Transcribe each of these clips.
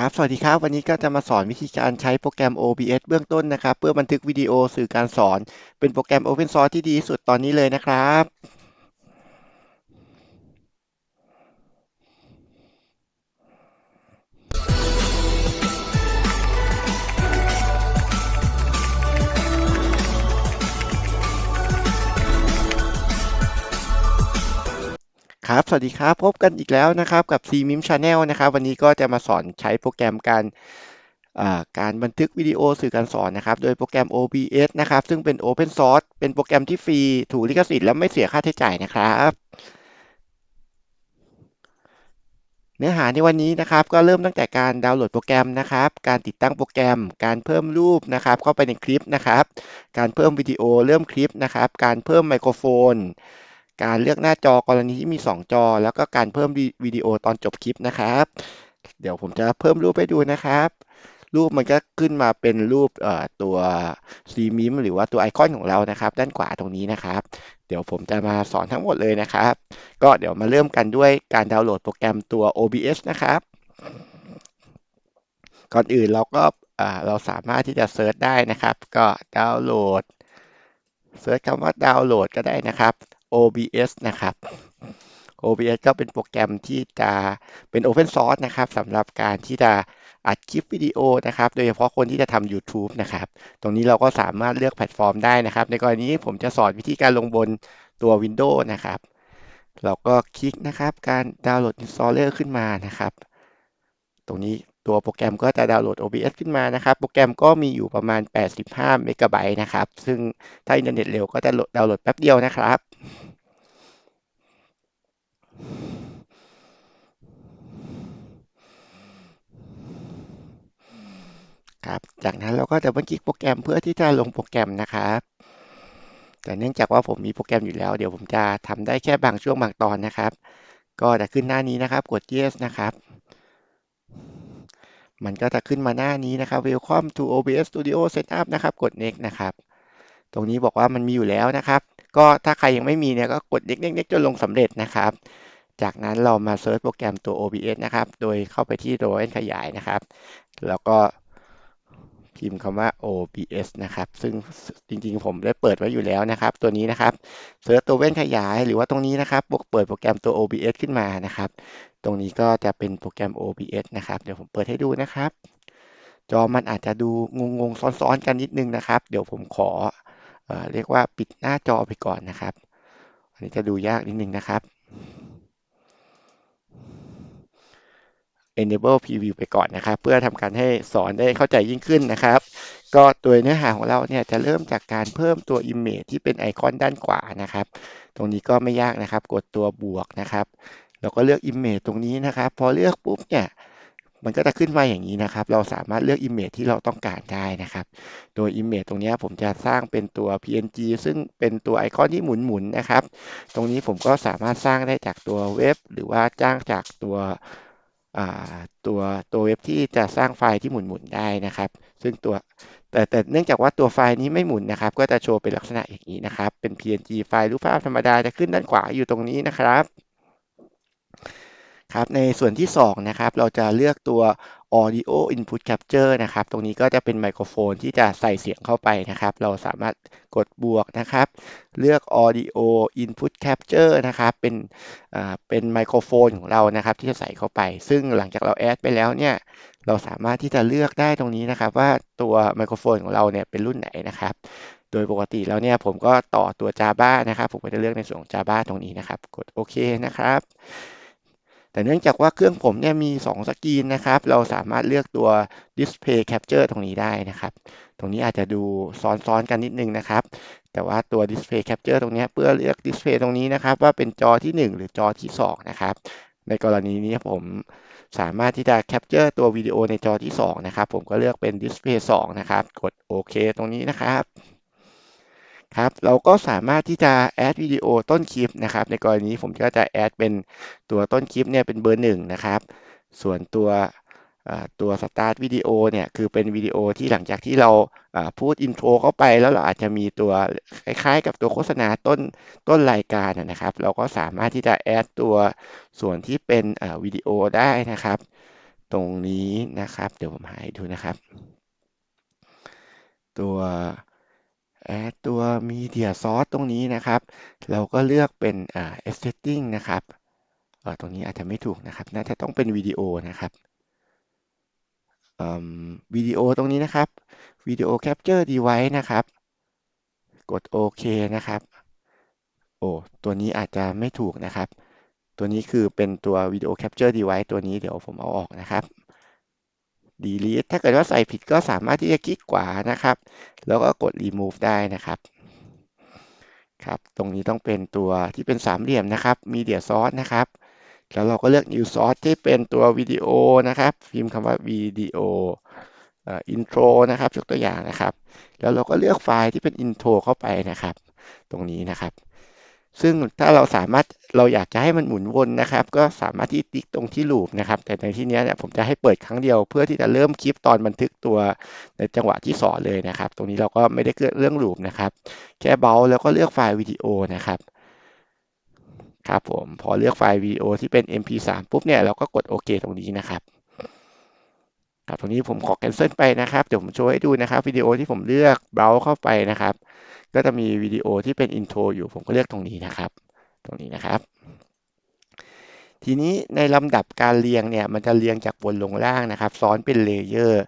ครับ สวัสดีครับ วันนี้ก็จะมาสอนวิธีการใช้โปรแกรม OBS เบื้องต้นนะครับ เพื่อบันทึกวิดีโอสื่อการสอน เป็นโปรแกรม Open Source ที่ดีที่สุดตอนนี้เลยนะครับ ครับ สวัสดีครับ พบกันอีกแล้วนะครับกับ CMIM Channel นะครับ วันนี้ก็จะมาสอนใช้โปรแกรมการการบันทึกวิดีโอสื่อการสอนนะครับ โดยโปรแกรม OBS นะครับ ซึ่งเป็น Open Source เป็นโปรแกรมที่ฟรี ถูกลิขสิทธิ์และไม่เสียค่าใช้จ่ายนะครับ เนื้อหาในวันนี้นะครับ ก็เริ่มตั้งแต่การดาวน์โหลดโปรแกรมนะครับ การติดตั้งโปรแกรม การเพิ่มรูปนะครับ เข้าไปในคลิปนะครับ การเพิ่มวิดีโอเริ่มคลิปนะครับ การเพิ่มไมโครโฟน การเลือกหน้าจอกรณีที่มี 2 จอ แล้วก็การเพิ่มวิดีโอตอนจบคลิปนะครับ เดี๋ยวผมจะเพิ่มรูปให้ดูนะครับ รูปมันก็ขึ้นมาเป็นรูปตัว CMIM หรือว่าตัวไอคอนของเรานะครับ ด้านขวาตรงนี้นะครับ เดี๋ยวผมจะมาสอนทั้งหมดเลยนะครับ ก็เดี๋ยวมาเริ่มกันด้วยการดาวน์โหลดโปรแกรมตัว OBS นะครับ ก่อนอื่นเราก็เราสามารถที่จะเซิร์ชได้นะครับ ก็ดาวน์โหลดเซิร์ชคำว่าดาวน์โหลดก็ได้นะครับ OBS นะครับ OBS ก็เป็นโปรแกรมที่จะเป็น Open Source นะครับสำหรับการที่จะอัดคลิปวิดีโอนะครับ โดยเฉพาะคนที่จะทำ YouTube นะครับ ตรงนี้เราก็สามารถเลือกแพลตฟอร์มได้นะครับ ในกรณีนี้ผมจะสอนวิธีการลงบนตัว Windows นะครับ เราก็คลิกนะครับ การดาวน์โหลด Installer ขึ้นมานะครับ ตรงนี้ตัวโปรแกรมก็จะดาวน์โหลด OBS ขึ้นมานะครับ โปรแกรมก็มีอยู่ประมาณ 85 เมกะไบต์นะครับ ซึ่งถ้าอินเทอร์เน็ตเร็วก็จะดาวน์โหลดแป๊บเดียวนะครับครับ จากนั้นเราก็จะบันทึกโปรแกรมเพื่อที่จะลงโปรแกรมนะครับ แต่เนื่องจากว่าผมมีโปรแกรมอยู่แล้ว เดี๋ยวผมจะทำได้แค่บางช่วงบางตอนนะครับ ก็จะขึ้นหน้านี้นะครับ กด yes นะครับ มันก็จะขึ้นมาหน้านี้นะครับ welcome to OBS Studio Setup นะครับ กด next นะครับ ตรงนี้บอกว่ามันมีอยู่แล้วนะครับ ก็ถ้าใครยังไม่มีเนี่ยก็กด next next next จนลงสำเร็จนะครับ จากนั้นเรามาเซิร์ชโปรแกรมตัว OBS นะครับ โดยเข้าไปที่ตัวเล่นขยายนะครับ แล้วก็ พิมพ์คำว่า OBS นะครับ ซึ่งจริงๆ ผมได้เปิดไว้อยู่แล้วนะครับ ตัวนี้นะครับเซิร์ชตัวเว้นขยายหรือว่าตรงนี้นะครับเปิดโปรแกรมตัว OBS ขึ้นมานะครับ ตรงนี้ก็จะเป็นโปรแกรม OBS นะครับ เดี๋ยวผมเปิดให้ดูนะครับ จอมันอาจจะดูงงๆ ซ้อนๆ กันนิดนึงนะครับ เดี๋ยวผมขอเอเรียกว่าปิดหน้าจอไปก่อนนะครับ อันนี้จะดูยากนิดนึงนะครับ enable preview ไปก่อนนะครับ เพื่อทำการให้สอนได้เข้าใจยิ่งขึ้นนะครับ ก็ตัวเนื้อหาของเราเนี่ยจะเริ่มจากการเพิ่มตัว image ที่เป็นไอคอนด้านขวานะครับ ตรงนี้ก็ไม่ยากนะครับ กดตัวบวกนะครับแล้วก็เลือก image ตรงนี้นะครับ พอเลือกปุ๊บเนี่ยมันก็จะขึ้นมาอย่างนี้นะครับ เราสามารถเลือก image ที่เราต้องการได้นะครับ โดย image ตรงนี้ผมจะสร้างเป็นตัว png ซึ่งเป็นตัวไอคอนที่หมุนๆนะครับ ตรงนี้ผมก็สามารถสร้างได้จากตัวเว็บ หรือว่าจ้างจากตัว ตัวตัวเว็บที่จะสร้างไฟล์ที่หมุนๆได้นะครับ ซึ่งตัวแต่แต่เนื่องจากว่าตัวไฟล์นี้ไม่หมุนนะครับ ก็จะโชว์เป็นลักษณะอย่างนี้นะครับ เป็น png ไฟล์รูปภาพธรรมดาจะขึ้นด้านขวาอยู่ตรงนี้นะครับครับในส่วนที่2นะครับเราจะเลือกตัว audio input capture นะครับ ตรงนี้ก็จะเป็นไมโครโฟนที่จะใส่เสียงเข้าไปนะครับ เราสามารถกดบวกนะครับ เลือก audio input capture นะครับ เป็นอ่าเป็นไมโครโฟนของเรานะครับที่จะใส่เข้าไป ซึ่งหลังจากเราแอดไปแล้วเนี่ย เราสามารถที่จะเลือกได้ตรงนี้นะครับ ว่าตัวไมโครโฟนของเราเนี่ยเป็นรุ่นไหนนะครับ โดยปกติแล้วเนี่ยผมก็ต่อตัว Java นะครับ ผมก็จะเลือกในส่วนของ Java ตรงนี้นะครับ กดโอเคนะครับ แต่เนื่องจากว่าเครื่องผมเนี่ยมี 2 สกรีนนะครับ เราสามารถเลือกตัว Display Capture ตรงนี้ได้นะครับ ตรงนี้อาจจะดูซ้อนๆกันนิดนึงนะครับ แต่ว่าตัว Display Capture ตรงนี้เพื่อเลือก Display ตรงนี้นะครับ ว่าเป็นจอที่ 1 หรือจอที่ 2 นะครับ ในกรณีนี้ผมสามารถที่จะ Capture ตัววิดีโอในจอที่ 2 นะครับ ผมก็เลือกเป็น Display 2 นะครับ กดโอเคตรงนี้นะครับ ครับเราก็สามารถที่จะแอดวิดีโอต้นคลิปนะครับ ในกรณีผมก็จะแอดเป็นตัวต้นคลิปเนี่ยเป็นเบอร์หนึ่งนะครับ ส่วนตัวตัวสตาร์ทวิดีโอเนี่ยคือเป็นวิดีโอที่หลังจากที่เราพูดอินโทรเข้าไปแล้วเราอาจจะมีตัวคล้ายๆ กับตัวโฆษณาต้นต้นรายการนะครับ เราก็สามารถที่จะแอดตัวส่วนที่เป็นวิดีโอได้นะครับ ตรงนี้นะครับ เดี๋ยวผมหาให้ดูนะครับ ตัว แอดตัว Media Source ตรงนี้นะครับ เราก็เลือกเป็นอ่า Setting นะครับ ตรงนี้อาจจะไม่ถูกนะครับ น่าจะต้องเป็นวิดีโอนะครับวิดีโอตรงนี้นะครับวิดีโอ Capture Device นะครับ กดโอเคนะครับ โอ้ตัวนี้อาจจะไม่ถูกนะครับ ตัวนี้คือเป็นตัววิดีโอ Capture Device ตัวนี้เดี๋ยวผมเอาออกนะครับ delete ถ้าเกิดว่าใส่ผิดก็สามารถที่จะคลิกขวานะครับ แล้วก็กด remove ได้นะครับครับ ตรงนี้ต้องเป็นตัวที่เป็นสามเหลี่ยมนะครับ media source นะครับ แล้วเราก็เลือก new source ที่เป็นตัววิดีโอนะครับ พิมพ์คำว่าวิดีโออินโทรนะครับยกตัวอย่างนะครับ แล้วเราก็เลือกไฟล์ที่เป็นอินโทรเข้าไปนะครับ ตรงนี้นะครับ ซึ่งถ้าเราสามารถเราอยากจะให้มันหมุนวนนะครับ ก็สามารถที่ติ๊กตรงที่ลูปนะครับ แต่ในที่นี้เนี่ยผมจะให้เปิดครั้งเดียวเพื่อที่จะเริ่มคลิปตอนบันทึกตัวในจังหวะที่สอนเลยนะครับ ตรงนี้เราก็ไม่ได้เรื่องลูปนะครับ แค่เบาแล้วก็เลือกไฟล์วิดีโอนะครับครับผมพอเลือกไฟล์วิดีโอที่เป็น mp3 ปุ๊บเนี่ยเราก็กดโอเคตรงนี้นะครับครับตรงนี้ผมขอ cancel ไปนะครับเดี๋ยวผมโชว์ให้ดูนะครับวิดีโอที่ผมเลือกเบราว์เข้าไปนะครับ ก็จะมีวิดีโอที่เป็นอินโทรอยู่ผมก็เลือกตรงนี้นะครับ ตรงนี้นะครับ ทีนี้ในลำดับการเรียงเนี่ยมันจะเรียงจากบนลงล่างนะครับ ซ้อนเป็นเลเยอร์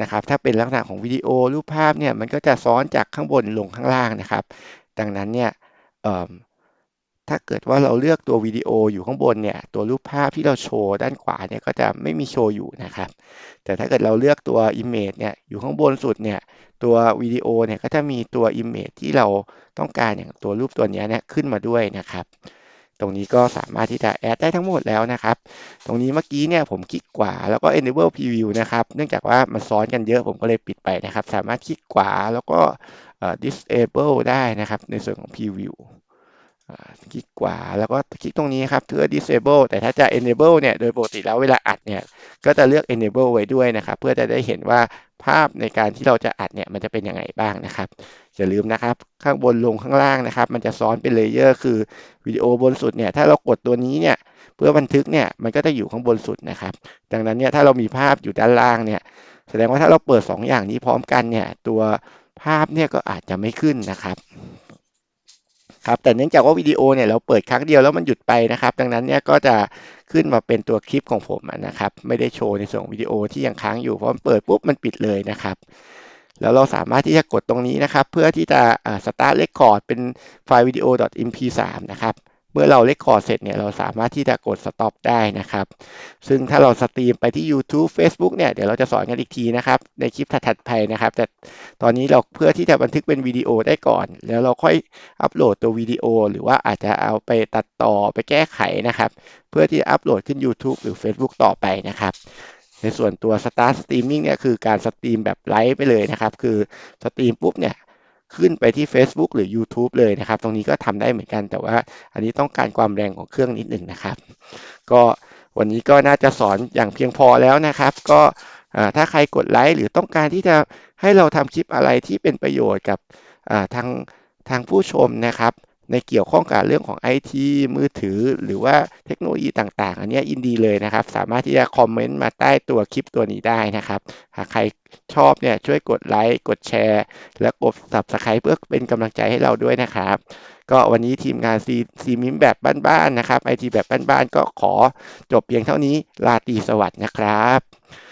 นะครับ ถ้าเป็นลักษณะของวิดีโอรูปภาพเนี่ยมันก็จะซ้อนจากข้างบนลงข้างล่างนะครับ ดังนั้นเนี่ย ถ้าเกิดว่าเราเลือกตัววิดีโออยู่ข้างบนเนี่ย ตัวรูปภาพที่เราโชว์ด้านขวาเนี่ยก็จะไม่มีโชว์อยู่นะครับ แต่ถ้าเกิดเราเลือกตัว Image เนี่ยอยู่ข้างบนสุดเนี่ย ตัววิดีโอเนี่ยก็จะมีตัว Image ที่เราต้องการอย่างตัวรูปตัวนี้เนี่ยขึ้นมาด้วยนะครับ ตรงนี้ก็สามารถที่จะแอดได้ทั้งหมดแล้วนะครับ ตรงนี้เมื่อกี้เนี่ยผมคลิกขวาแล้วก็ enable preview นะครับ เนื่องจากว่ามันซ้อนกันเยอะผมก็เลยปิดไปนะครับ สามารถคลิกขวาแล้วก็ disable ได้นะครับ ในส่วนของ preview คลิกขวาแล้วก็คลิกตรงนี้ครับเพื่อ disable แต่ถ้าจะ enable เนี่ยโดยปกติแล้วเวลาอัดเนี่ยก็จะเลือก enable ไว้ด้วยนะครับเพื่อจะได้เห็นว่าภาพในการที่เราจะอัดเนี่ยมันจะเป็นยังไงบ้างนะครับอย่าลืมนะครับข้างบนลงข้างล่างนะครับ มันจะซ้อนเป็นเลเยอร์คือวิดีโอบนสุดเนี่ยถ้าเรากดตัวนี้เนี่ยเพื่อบันทึกเนี่ยมันก็จะอยู่ข้างบนสุดนะครับ ดังนั้นเนี่ยถ้าเรามีภาพอยู่ด้านล่างเนี่ยแสดงว่าถ้าเราเปิด 2 อย่างนี้พร้อมกันเนี่ยตัวภาพเนี่ยก็อาจจะไม่ขึ้นนะครับ ครับแต่เนื่องจากว่าวิดีโอเนี่ยเราเปิดครั้งเดียวแล้วมันหยุดไปนะครับ ดังนั้นเนี่ยก็จะขึ้นมาเป็นตัวคลิปของผมนะครับ ไม่ได้โชว์ในส่วนวิดีโอที่ยังค้างอยู่เพราะมันเปิดปุ๊บมันปิดเลยนะครับ แล้วเราสามารถที่จะกดตรงนี้นะครับ เพื่อที่จะสตาร์ทเรคคอร์ดเป็นไฟล์วิดีโอ .mp3 นะครับ มื่อเราเลคคอร์ดเสร็จเนี่ยเราสามารถที่จะกดสต็อปได้นะครับ ซึ่งถ้าเราสตรีมไปที่ YouTube Facebook เนี่ยเดี๋ยวเราจะสอนกันอีกทีนะครับ ในคลิปถัดๆไปนะครับ แต่ตอนนี้เราเพื่อที่จะบันทึกเป็นวิดีโอได้ก่อน แล้วเราค่อยอัปโหลดตัววิดีโอ หรือว่าอาจจะเอาไปตัดต่อไปแก้ไขนะครับ เพื่อที่จะอัปโหลดขึ้น YouTube หรือ Facebook ต่อไปนะครับในส่วนตัว Start Streaming เนี่ยคือการสตรีมแบบไลฟ์ไปเลยนะครับ คือสตรีมปุ๊บเนี่ย ขึ้นไปที่ Facebook หรือ YouTube เลยนะครับ ตรงนี้ก็ทำได้เหมือนกัน แต่ว่าอันนี้ต้องการความแรงของเครื่องนิดหนึ่งนะครับ ก็วันนี้ก็น่าจะสอนอย่างเพียงพอแล้วนะครับ ก็ถ้าใครกดไลค์หรือต้องการที่จะให้เราทำคลิปอะไรที่เป็นประโยชน์กับทางทางผู้ชมนะครับ ในเกี่ยวข้องกับเรื่องของ IT มือถือ หรือว่าเทคโนโลยีต่างๆ อันนี้ยินดีเลยนะครับ สามารถที่จะคอมเมนต์มาใต้ตัวคลิปตัวนี้ได้นะครับ หากใครชอบเนี่ยช่วยกดไลค์กดแชร์ และกด subscribe เพื่อเป็นกำลังใจให้เราด้วยนะครับ ก็วันนี้ทีมงานซีซีมิมแบบบ้านๆนะครับไอทีแบบบ้านๆก็ขอจบเพียงเท่านี้ลาตีสวัสดีนะครับ